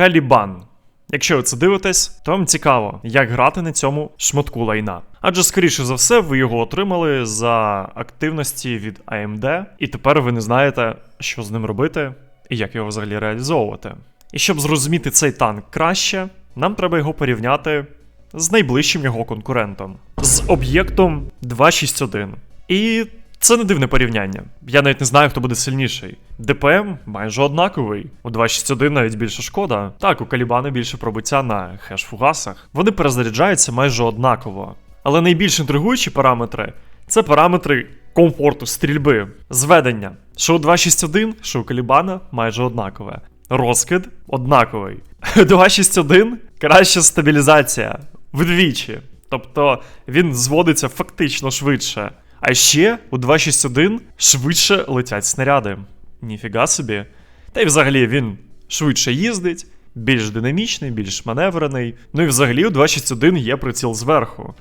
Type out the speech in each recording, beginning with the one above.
Калібан. Якщо ви це дивитесь, то вам цікаво, як грати на цьому шматку лайна. Адже, скоріше за все, ви його отримали за активності від AMD, і тепер ви не знаєте, що з ним робити і як його взагалі реалізовувати. І щоб зрозуміти цей танк краще, нам треба його порівняти з найближчим його конкурентом з об'єктом 261. І це не дивне порівняння. Я навіть не знаю, хто буде сильніший. ДПМ майже однаковий. У 261 навіть більше шкода. Так, у Калібани більше пробиття на хеш-фугасах. Вони перезаряджаються майже однаково. Але найбільш інтригуючі параметри це параметри комфорту стрільби, зведення. Що у 261, що у Калібана майже однакове. Розкид однаковий. 261 краща стабілізація вдвічі. Тобто він зводиться фактично швидше. А ще у 261 швидше летять снаряди. Ніфіга собі. Та й взагалі він швидше їздить, більш динамічний, більш маневрений. Ну і взагалі у 261 є приціл зверху.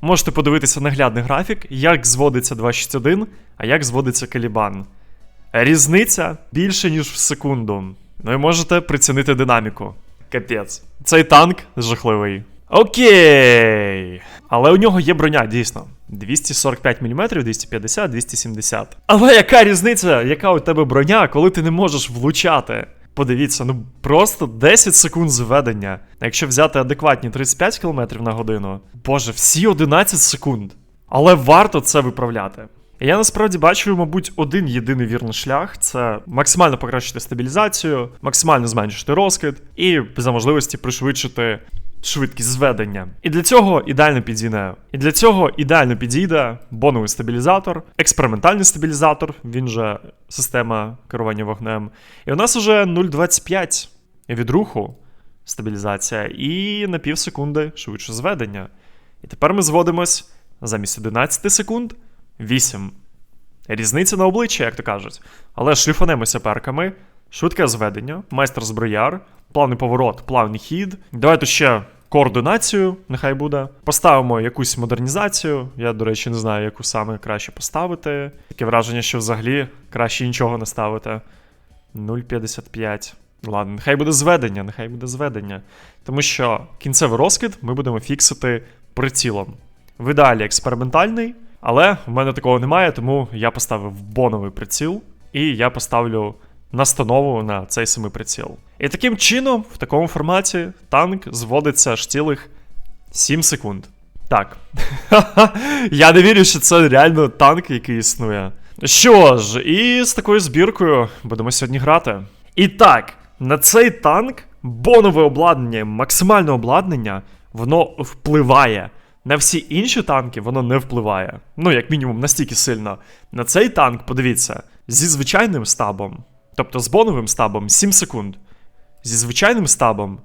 Можете подивитися наглядний графік, як зводиться 261, а як зводиться Калібан. Різниця більше, ніж в секунду. Ну і можете прицінити динаміку. Капець. Цей танк жахливий. Окей. Але у нього є броня, дійсно. 245 мм, 250, 270. Але яка різниця, яка у тебе броня, коли ти не можеш влучати? Подивіться, ну просто 10 секунд зведення. Якщо взяти адекватні 35 км на годину, боже, всі 11 секунд. Але варто це виправляти. Я насправді бачу, мабуть, один єдиний вірний шлях це максимально покращити стабілізацію, максимально зменшити розкид і за можливості пришвидшити швидкість зведення. І для цього ідеально підійде. І для цього ідеально підійде боновий стабілізатор, експериментальний стабілізатор, він же система керування вогнем. І у нас уже 0,25 від руху стабілізація і на пів секунди швидше зведення. І тепер ми зводимось замість 11 секунд 8. Різниця на обличчя, як то кажуть. Але шліфанемося перками, швидке зведення, майстер зброяр, плавний поворот, плавний хід. Давайте ще координацію, нехай буде. Поставимо якусь модернізацію. Я, до речі, не знаю, яку саме краще поставити. Таке враження, що взагалі краще нічого не ставити. 0,55. Ладно, нехай буде зведення, нехай буде зведення. Тому що кінцевий розкид ми будемо фіксити прицілом. В ідеалі експериментальний, але в мене такого немає, тому я поставив боновий приціл, і я поставлю настанову на цей самий приціл. І таким чином, в такому форматі, танк зводиться аж цілих 7 секунд. Так. Я не вірю, що це реально танк, який існує. Що ж, і з такою збіркою будемо сьогодні грати. І так, на цей танк бонове обладнання, максимальне обладнання, воно впливає. На всі інші танки воно не впливає. Ну, як мінімум, настільки сильно. На цей танк, подивіться, зі звичайним стабом, тобто з боновим стабом 7 секунд. Зі звичайним стабом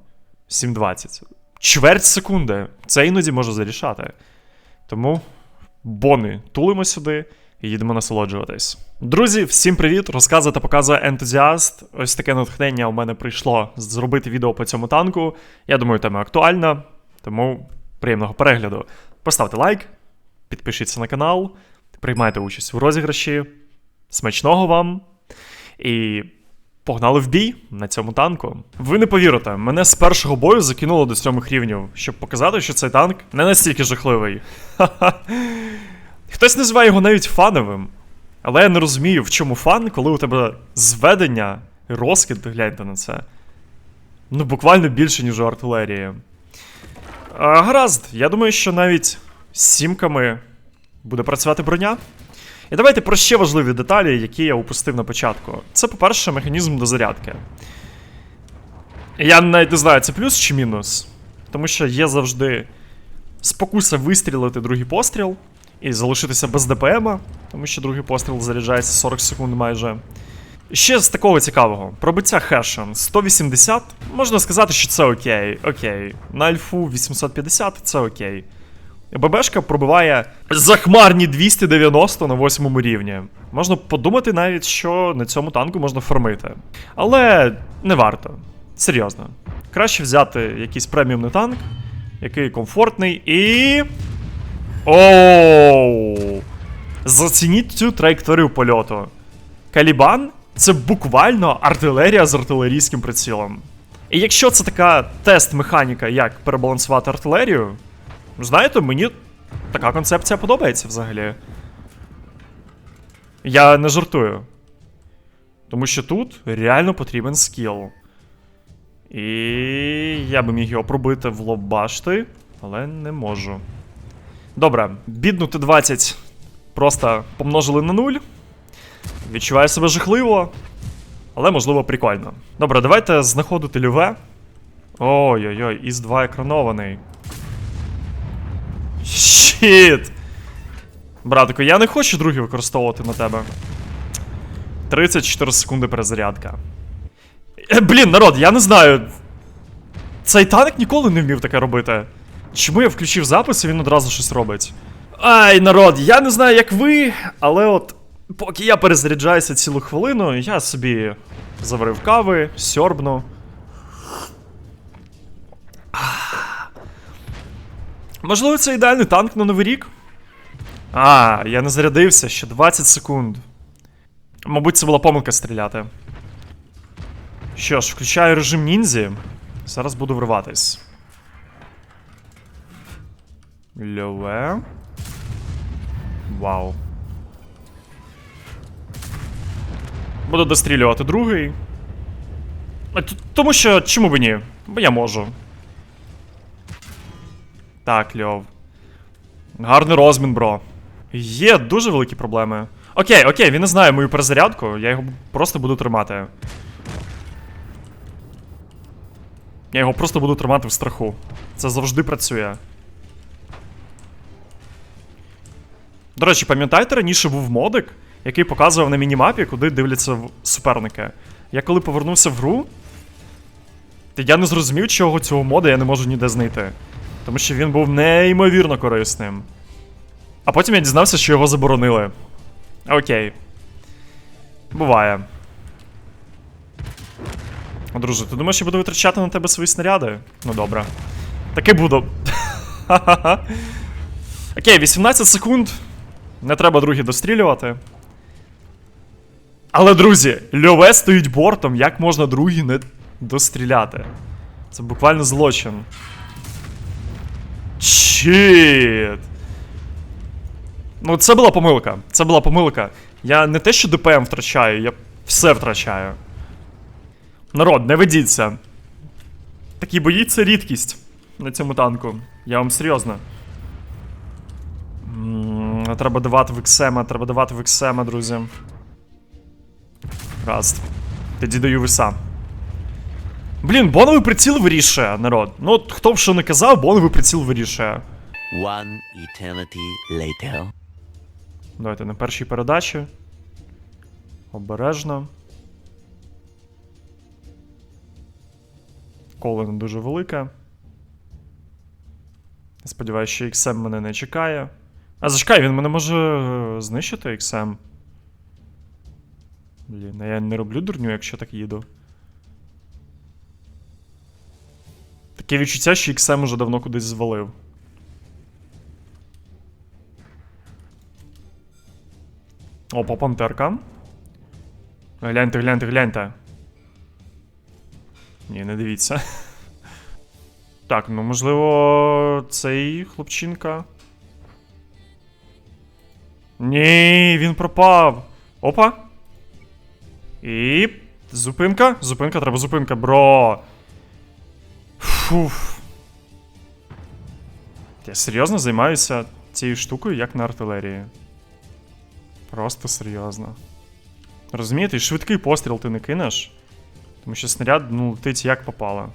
7.20. Чверть секунди. Це іноді може зарішати. Тому бони тулимо сюди і їдемо насолоджуватись. Друзі, всім привіт! Розказує та показує ентузіаст. Ось таке натхнення у мене прийшло зробити відео по цьому танку. Я думаю, тема актуальна, тому приємного перегляду. Поставте лайк, підпишіться на канал, приймайте участь у розіграші. Смачного вам! І погнали в бій на цьому танку. Ви не повірите, мене з першого бою закинуло до сьомих рівнів, щоб показати, що цей танк не настільки жахливий. Хтось називає його навіть фановим. Але я не розумію, в чому фан, коли у тебе зведення і розкид, гляньте на це. Ну, буквально більше, ніж у артилерії. А, гаразд, я думаю, що навіть з сімками буде працювати броня. І давайте про ще важливі деталі, які я упустив на початку. Це, по-перше, механізм дозарядки. Я навіть не знаю, це плюс чи мінус. Тому що є завжди спокуса вистрілити другий постріл і залишитися без ДПМа, тому що другий постріл заряджається 40 секунд майже. Ще з такого цікавого: пробиття хешем 180. Можна сказати, що це окей. Окей. На альфу 850 це окей. ББшка пробиває захмарні 290 на 8 рівні. Можна подумати навіть, що на цьому танку можна фармити. Але не варто. Серйозно. Краще взяти якийсь преміумний танк, який комфортний і. Оу! Зацініть цю траєкторію польоту. Калібан це буквально артилерія з артилерійським прицілом. І якщо це така тест-механіка, як перебалансувати артилерію, знаєте, мені така концепція подобається взагалі. Я не жартую. Тому що тут реально потрібен скіл. І я би міг його пробити в лоб башти, але не можу. Добре, бідну Т-20 просто помножили на нуль. Відчуваю себе жахливо, але можливо прикольно. Добре, давайте знаходити люве. Ой-ой-ой, із 2 екранований. Щіт! Братику, я не хочу другий використовувати на тебе. 34 секунди перезарядка. Е, блін, народ, я не знаю. Цей танк ніколи не вмів таке робити. Чому я включив запис і він одразу щось робить? Ай, народ, я не знаю, як ви, але от поки я перезаряджаюся цілу хвилину, я собі заварив кави, сьорбну. Можливо, це ідеальний танк на новий рік? А, я не зарядився ще 20 секунд. Мабуть, це була помилка стріляти. Що ж, включаю режим ніндзі. Зараз буду вриватись. Льове. Вау. Буду дострілювати другий. Тому що чому б ні? Бо я можу. Так, Льов. Гарний розмін, бро. Є дуже великі проблеми. Окей, окей, він не знає мою перезарядку, я його просто буду тримати. Я його просто буду тримати в страху. Це завжди працює. До речі, пам'ятаєте, раніше був модик, який показував на мінімапі, куди дивляться суперники. Я коли повернувся в гру, я не зрозумів, чого цього мода я не можу ніде знайти. Тому що він був неймовірно корисним. А потім я дізнався, що його заборонили. Окей. Буває. О, Друже, ти думаєш, я буду витрачати на тебе свої снаряди? Ну добре. Таки буду. Окей, 18 секунд. Не треба другі дострілювати. Але, друзі, Льове стоїть бортом, як можна другі не достріляти? Це буквально злочин. Чіт. Ну, це була помилка. Це була помилка. Я не те, що ДПМ втрачаю, я все втрачаю. Народ, не ведіться. Такі бої це рідкість на цьому танку. Я вам серйозно. Треба давати в Ексема, треба давати в Ексема, друзі. Раз. Тоді даю виса. Блін, боновий приціл вирішує, народ. Ну, от хто б що не казав, боновий приціл вирішує. One eternity later. Давайте на першій передачі. Обережно. Коле не дуже велике. Сподіваюсь, що XM мене не чекає. А зачекай, він мене може е, знищити XM. Блін, а я не роблю дурню, якщо так їду. Таке відчуття, що XM уже давно кудись звалив. Опа, пантерка. Гляньте, гляньте, гляньте. Ні, не дивіться. Так, ну можливо, цей хлопчинка. Ні, він пропав. Опа. І. Зупинка. Зупинка, треба зупинка, бро. Фуф. Я серйозно займаюся цією штукою, як на артилерії. Просто серйозно. Розумієте, і швидкий постріл ти не кинеш. Тому що снаряд, ну, летить як попало.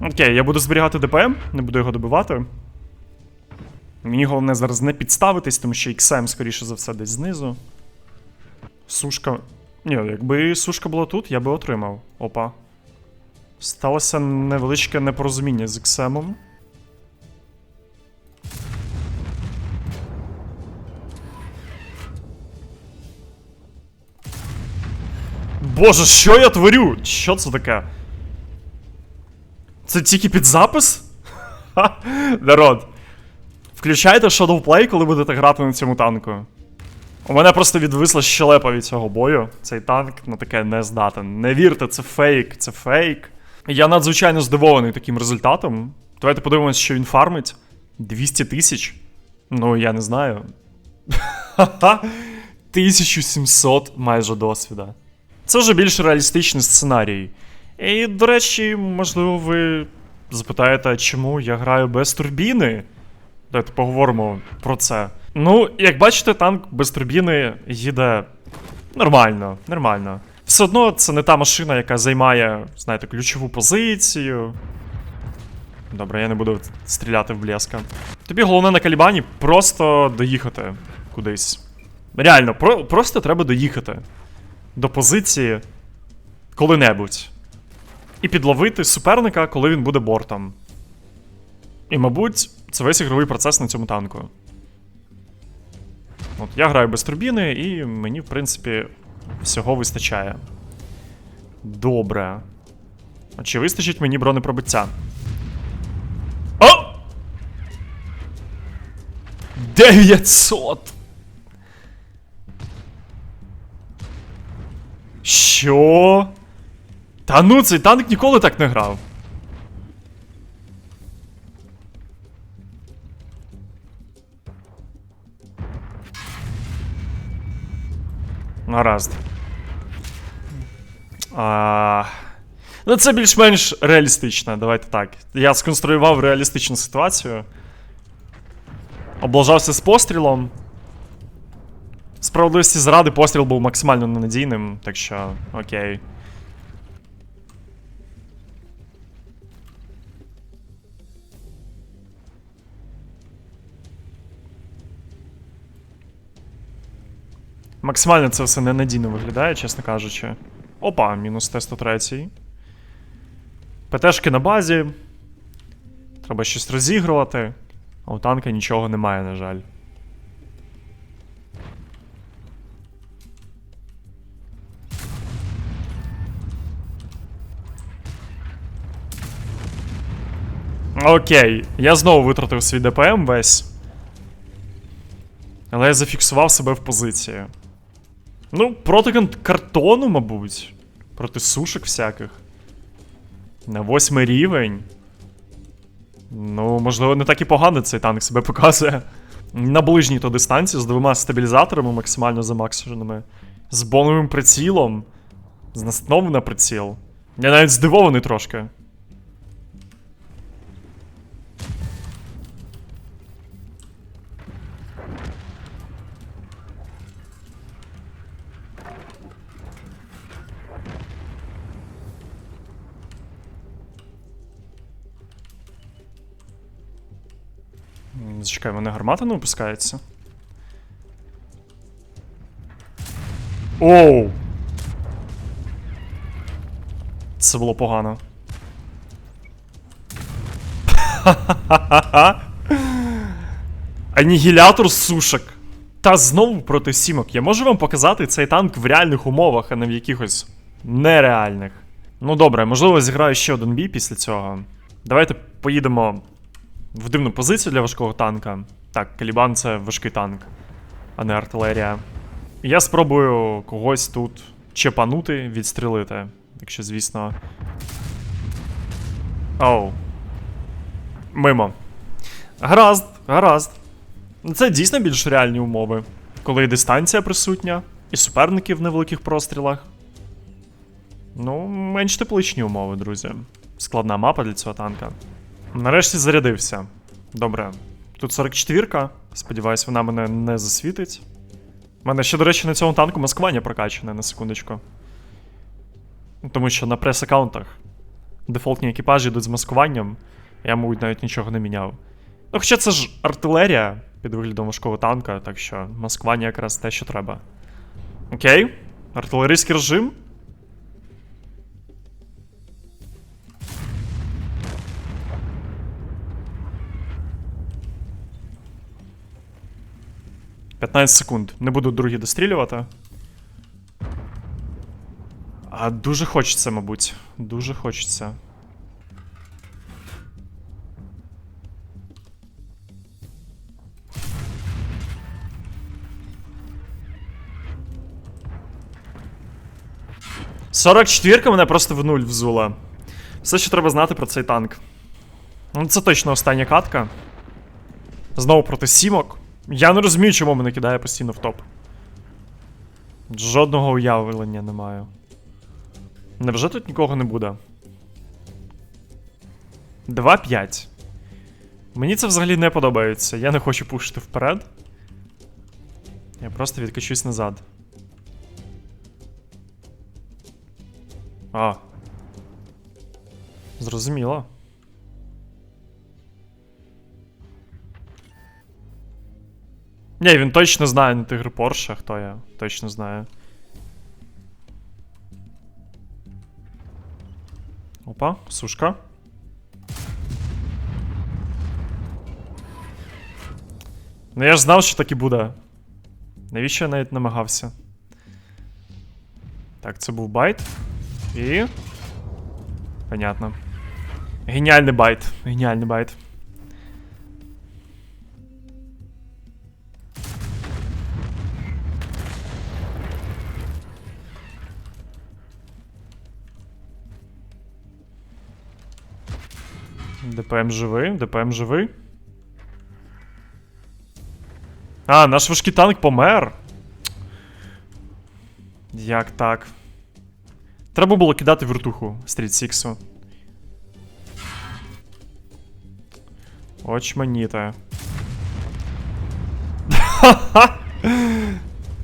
Окей, я буду зберігати ДПМ, не буду його добивати. Мені головне зараз не підставитись, тому що XM, скоріше за все, десь знизу. Сушка. Ні, якби сушка була тут, я би отримав. Опа. Сталося невеличке непорозуміння з XM. Боже, що я творю? Що це таке? Це тільки під запис? Ха, народ. Включайте Shadow Play, коли будете грати на цьому танку. У мене просто відвисла щелепа від цього бою. Цей танк на таке не здатен. Не вірте, це фейк, це фейк. Я надзвичайно здивований таким результатом. Давайте подивимось, що він фармить. 200 тисяч. Ну, я не знаю. 1700 майже досвіда. Це вже більш реалістичний сценарій. І, до речі, можливо, ви запитаєте, чому я граю без турбіни? Давайте поговоримо про це. Ну, як бачите, танк без турбіни їде нормально, нормально. Все одно це не та машина, яка займає, знаєте, ключову позицію. Добре, я не буду стріляти в блеска. Тобі головне на калібані просто доїхати кудись. Реально, про, просто треба доїхати до позиції коли-небудь. І підловити суперника, коли він буде бортом. І, мабуть, це весь ігровий процес на цьому танку. От я граю без турбіни, і мені, в принципі, всього вистачає. Добре. А чи вистачить мені бронепробиття? О! 900! Що? Та ну, цей танк ніколи так не грав. Гаразд. А... Ну, це більш-менш реалістично, давайте так. Я сконструював реалістичну ситуацію. Облажався з пострілом. Справедливості зради постріл був максимально ненадійним, так що окей. Максимально це все ненадійно виглядає, чесно кажучи. Опа, мінус Т-103. ПТшки на базі. Треба щось розігрувати. А у танка нічого немає, на жаль. Окей, я знову витратив свій ДПМ весь. Але я зафіксував себе в позиції. Ну, проти картону, мабуть. Проти сушок всяких. На восьмий рівень. Ну, можливо, не так і погано цей танк себе показує. На ближній то дистанції з двома стабілізаторами максимально замаксованими. З боновим прицілом. З настанови на приціл. Я навіть здивований трошки. Зачекай, мене гармата не опускається. Оу! Це було погано. Анігілятор сушок. Та знову проти сімок. Я можу вам показати цей танк в реальних умовах, а не в якихось нереальних. Ну добре, можливо, зіграю ще один бій після цього. Давайте поїдемо в дивну позицію для важкого танка. Так, Калібан це важкий танк, а не артилерія. Я спробую когось тут чепанути, відстрілити. Якщо, звісно. Оу. Мимо. Гаразд, гаразд. Це дійсно більш реальні умови. Коли і дистанція присутня, і суперники в невеликих прострілах. Ну, менш тепличні умови, друзі. Складна мапа для цього танка. Нарешті зарядився. Добре. Тут 44-ка. Сподіваюсь, вона мене не засвітить. У мене ще, до речі, на цьому танку маскування прокачане, на секундочку. Тому що на прес-аккаунтах дефолтні екіпажі йдуть з маскуванням. Я, мабуть, навіть нічого не міняв. Ну, хоча це ж артилерія під виглядом важкого танка, так що маскування якраз те, що треба. Окей. Артилерійський режим. 15 секунд. Не буду другі дострілювати. А дуже хочеться, мабуть. Дуже хочеться. Сорок четвірка мене просто в нуль взула. Все, що треба знати про цей танк. Ну, це точно остання катка. Знову проти сімок. Я не розумію, чому мене кидає постійно в топ. Жодного уявлення не маю. Невже тут нікого не буде? 2-5. Мені це взагалі не подобається. Я не хочу пушити вперед. Я просто відкачусь назад. А. Зрозуміло. Ні, він точно знає на тигр Порше, хто я. Точно знає. Опа, сушка. Ну я ж знав, що так і буде. Навіщо я навіть намагався? Так, це був байт. І. Понятно. Геніальний байт. Геніальний байт. ДПМ живий, ДПМ живий. А, наш важкий танк помер. Як так? Треба було кидати вертуху Стріт Сіксу. Очманіте.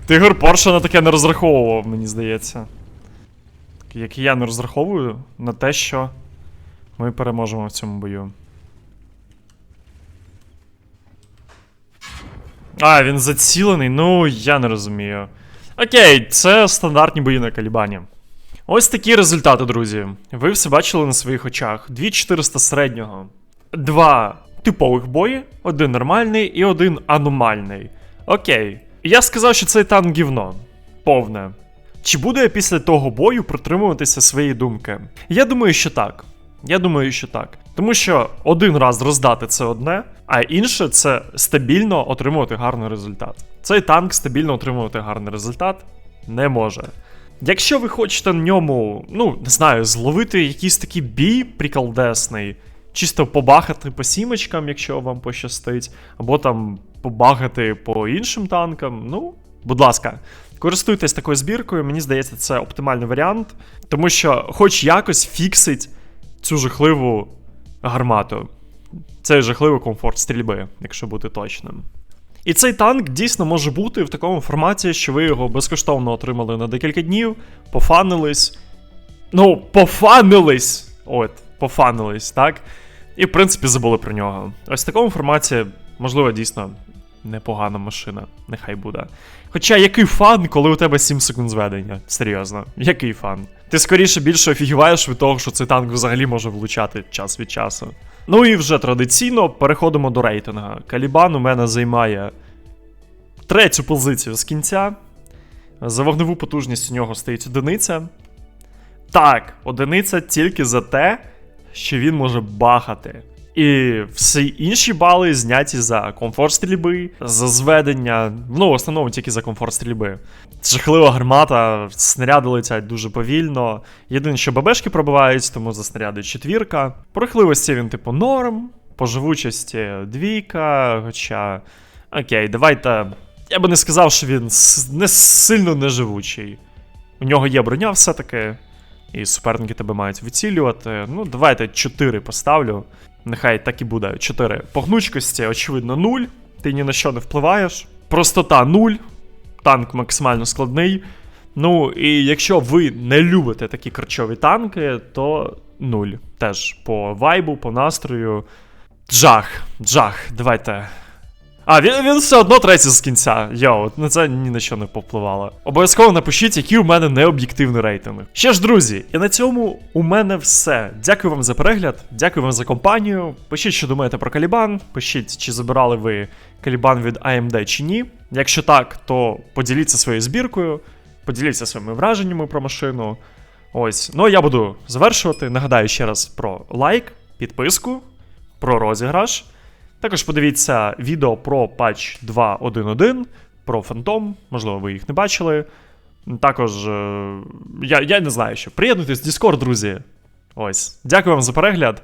Тигр Порше на таке не розраховував, мені здається. Як і я не розраховую на те, що ми переможемо в цьому бою. А, він зацілений, ну я не розумію. Окей, це стандартні бої на калібані. Ось такі результати, друзі. Ви все бачили на своїх очах. 2400 середнього. Два типових бої, один нормальний і один аномальний. Окей. Я сказав, що цей танк гівно. Повне. Чи буду я після того бою притримуватися своєї думки? Я думаю, що так. Я думаю, що так. Тому що один раз роздати це одне, а інше це стабільно отримувати гарний результат. Цей танк стабільно отримувати гарний результат не може. Якщо ви хочете на ньому, ну, не знаю, зловити якийсь такий бій приколдесний, чисто побахати по сімочкам, якщо вам пощастить, або там побагати по іншим танкам, ну, будь ласка, користуйтесь такою збіркою, мені здається, це оптимальний варіант, тому що хоч якось фіксить цю жахливу гармату. Цей жахливий комфорт стрільби, якщо бути точним. І цей танк дійсно може бути в такому форматі, що ви його безкоштовно отримали на декілька днів, пофанились. Ну, пофанились! От, пофанились, так? І, в принципі, забули про нього. Ось в такому форматі, можливо, дійсно непогана машина, нехай буде. Хоча який фан, коли у тебе 7 секунд зведення? Серйозно, який фан? Ти скоріше більше офігіваєш від того, що цей танк взагалі може влучати час від часу. Ну і вже традиційно переходимо до рейтинга. Калібан у мене займає третю позицію з кінця. За вогневу потужність у нього стоїть одиниця. Так, одиниця тільки за те, що він може бахати. І всі інші бали зняті за комфорт стрільби, за зведення, ну, в основному тільки за комфорт стрільби. Жахлива гармата, снаряди летять дуже повільно. Єдине, що ББшки пробивають, тому за снаряди четвірка. Порехливості він, типу, норм, по живучості двійка, хоча. Окей, давайте. Я би не сказав, що він не сильно неживучий. У нього є броня все-таки, і суперники тебе мають вицілювати. Ну, давайте 4 поставлю. Нехай так і буде. 4. По гнучкості, очевидно, 0. Ти ні на що не впливаєш. Простота 0. Танк максимально складний. Ну, і якщо ви не любите такі корчові танки, то 0. Теж по вайбу, по настрою. Джах, джах, давайте. А, він, він все одно третій з кінця. Йоу, на це ні на що не повпливало. Обов'язково напишіть, який у мене необ'єктивний рейтинг. Ще ж, друзі, і на цьому у мене все. Дякую вам за перегляд, дякую вам за компанію. Пишіть, що думаєте про Калібан. Пишіть, чи забирали ви Калібан від AMD чи ні. Якщо так, то поділіться своєю збіркою, поділіться своїми враженнями про машину. Ось. Ну а я буду завершувати. Нагадаю ще раз про лайк, підписку, про розіграш. Також подивіться відео про патч 2.1.1, про Фантом, можливо, ви їх не бачили. Також е, я, я не знаю, що. Приєднуйтесь в Discord, друзі. Ось. Дякую вам за перегляд.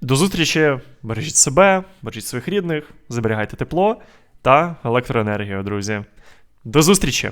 До зустрічі. Бережіть себе, бережіть своїх рідних, зберігайте тепло та електроенергію, друзі. До зустрічі!